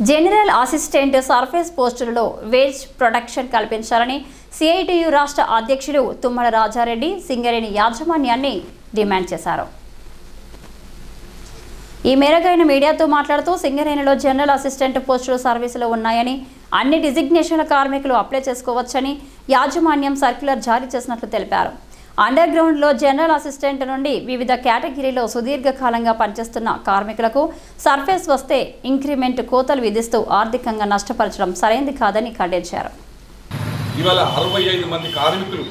General assistant surface పోస్టులలో wage protection కల్పించాలని CITU రాష్ట్ర అధ్యక్షుడు తుమ్మల రాజారెడ్డి సింగరేణి యాజమాన్యాన్ని డిమాండ్ చేశారు. ఈ మేరకు ఆయన మీడియాతో మాట్లాడుతూ సింగరేణిలో జనరల్ అసిస్టెంట్ పోస్టులు సర్వీసులో ఉన్నాయని అన్ని డిజిగ్నేషన్ల కార్మికులు అప్లై చేసుకోవచ్చని యాజమాన్యం సర్క్యులర్ జారీ చేసినట్లు తెలిపారు. అండర్ గ్రౌండ్లో జనరల్ అసిస్టెంట్ నుండి వివిధ కేటగిరీలో సుదీర్ఘకాలంగా పనిచేస్తున్న కార్మికులకు సర్ఫేస్ వస్తే ఇంక్రిమెంట్ కోతలు విధిస్తూ ఆర్థికంగా నష్టపరచడం సరైంది కాదని ఖండించారు. ఇవాళ అరవై ఐదు మంది కార్మికులు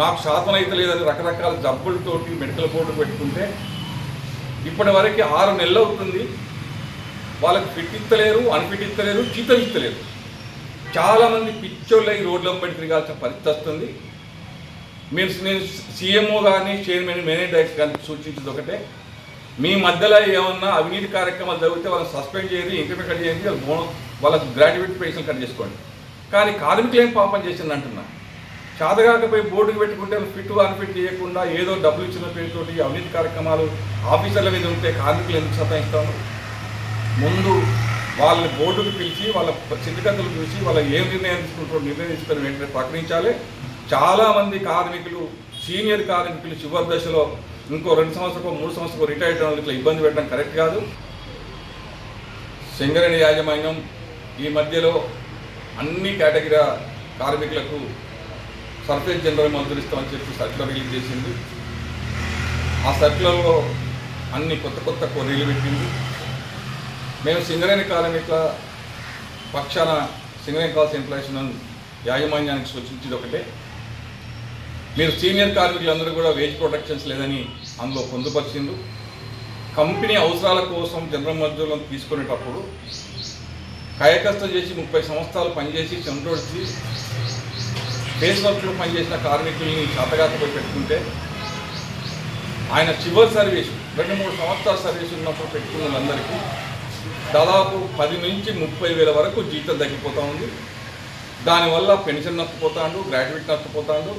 నాకు శాతం అయితే లేదని రకరకాల జబ్బులతోటి మెడికల్ బోర్డు పెట్టుకుంటే ఇప్పటి వరకు ఆరు నెలలు అవుతుంది. వాళ్ళకి ఫిట్ ఇస్తలేరు అన్ఫిట్ ఇస్తలేరు జీతం ఇస్తలేరు. చాలామంది పిచ్చోళ్ళ ఈ రోడ్ల వెంబడి తిరగాల్సిన పరిస్థితి వస్తుంది. మీరు నేను సీఎంఓ కానీ చైర్మన్ మేనేజ్ డైరెక్టర్ కానీ సూచించేది ఒకటే. మీ మధ్యలో ఏమన్నా అవినీతి కార్యక్రమాలు జరిగితే వాళ్ళని సస్పెండ్ చేయండి ఇంక్రిమెంట్ కట్ చేయండి వాళ్ళ బోనస్ వాళ్ళకి గ్రాడ్యుయేట్ పెన్షన్ కట్ చేసుకోండి. కానీ కార్మికులు ఏం పాపం చేసింది అంటున్నా? చాదగాకపోయి బోర్డుకు పెట్టుకుంటే ఫిట్ అన్ఫిట్ చేయకుండా ఏదో డబ్బులు ఇచ్చిన పేరుతోటి అవినీతి కార్యక్రమాలు ఆఫీసర్ల మీద ఉంటే కార్మికులు ఎందుకు సతాయిస్తాము ముందు వాళ్ళని బోర్డుకు పిలిచి వాళ్ళ స్థితిగతులు చూసి వాళ్ళ ఏం నిర్ణయం తీసుకుంటారో నిర్ణయం తీసుకొని వెంటనే ప్రకటించాలి. చాలామంది కార్మికులు సీనియర్ కార్మికులు చివరి దశలో ఇంకో రెండు సంవత్సరాలు మూడు సంవత్సరాలు రిటైర్డ్ ఇట్లా ఇబ్బంది పెట్టడం కరెక్ట్ కాదు. సింగరేణి యాజమాన్యం ఈ మధ్యలో అన్ని కేటగిరీ కార్మికులకు సర్ఫేస్ జనరల్ మంజూరు చెప్పి సర్క్యులర్ రిలీజ్ చేసింది. ఆ సర్క్యులర్లో అన్ని కొత్త కొత్త కొర్రీలు పెట్టింది. మేము సింగరేణి కార్మికుల పక్షాన సింగరేణి కాల్స్ ఎంప్లాయీస్ యాజమాన్యానికి సూచించేది ఒకటే. మీరు సీనియర్ కార్మికులందరూ కూడా వేజ్ ప్రొటెక్షన్స్ లేదని అందులో పొందుపరిచిండు కంపెనీ అవసరాల కోసం జనరల్ మజ్దూరులను తీసుకునేటప్పుడు కాయకష్టం చేసి ముప్పై సంవత్సరాలు పనిచేసి చెమటోడ్చి ఫేస్ వర్క్లో పనిచేసిన కార్మికుల్ని చేతగాకపోయి పెట్టుకుంటే ఆయన చివరి సర్వీస్ రెండు మూడు సంవత్సరాల సర్వీస్ ఉన్నప్పుడు పెట్టుకున్న వాళ్ళందరికీ దాదాపు పది నుంచి ముప్పై వేల వరకు జీతం తగ్గిపోతూ ఉంది. దానివల్ల పెన్షన్ నష్టపోతాడు గ్రాడ్యుయేట్ నష్టపోతాడు.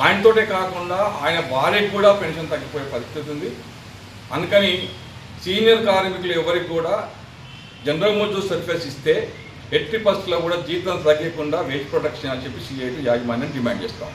ఆయనతోటే కాకుండా ఆయన భార్యకు కూడా పెన్షన్ తగ్గిపోయే పరిస్థితి ఉంది. అందుకని సీనియర్ కార్మికులు ఎవరికి కూడా జనరల్ మజ్దూర్ సర్ఫేస్ ఇస్తే ఎట్టి పరిస్థితుల్లో కూడా జీతం తగ్గకుండా వేజ్ ప్రొటెక్షన్ అని చెప్పి సిఐటి యాజమాన్యం డిమాండ్ చేస్తాం.